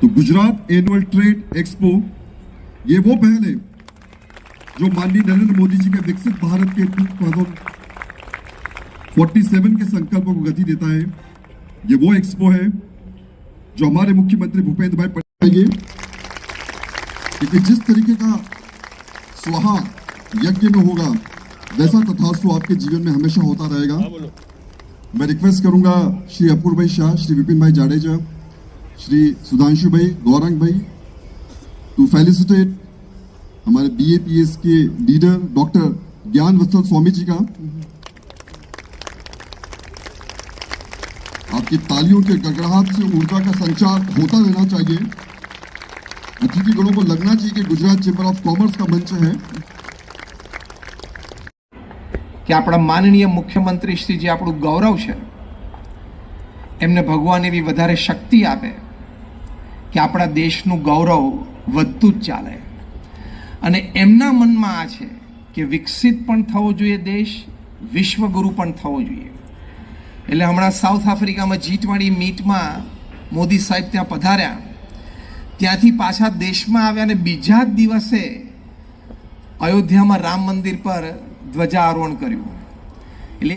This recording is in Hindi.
तो गुजरात एनुअल ट्रेड एक्सपो ये वो पहल है जो माननीय नरेंद्र मोदी जी के विकसित भारत के 2047 के संकल्प को गति देता है। ये वो एक्सपो है जो हमारे मुख्यमंत्री भूपेंद्र भाई पटेल क्योंकि जिस तरीके का स्वाहा यज्ञ में होगा वैसा तथास्तु आपके जीवन में हमेशा होता रहेगा। मैं रिक्वेस्ट करूँगा श्री अपूर्व भाई शाह श्री विपिन भाई जाडेजा श्री सुधांशु भाई गौरंग भाई टू फेलिसिटेट हमारे बीएपीएस के लीडर डॉक्टर ज्ञान वत्सल स्वामी जी का आपकी तालियों के गड़गड़ाहट से ऊर्जा का संचार होता रहना चाहिए अतिथि गणों को लगना चाहिए कि गुजरात चेंबर ऑफ कॉमर्स का मंच है કે આપણા માનનીય મુખ્યમંત્રી શ્રી જે આપણું ગૌરવ છે એમને ભગવાન એવી વધારે શક્તિ આપે કે આપણા દેશનું ગૌરવ વધતું જ ચાલે. અને એમના મનમાં આ છે કે વિકસિત પણ થવો જોઈએ દેશ, વિશ્વગુરુ પણ થવો જોઈએ. એટલે હમણાં સાઉથ આફ્રિકામાં જીટવાળી મીટમાં મોદી સાહેબ ત્યાં પધાર્યા. ત્યાંથી પાછા દેશમાં આવ્યા અને બીજા જ દિવસે અયોધ્યામાં રામ મંદિર પર ધ્વજારોહણ કર્યું.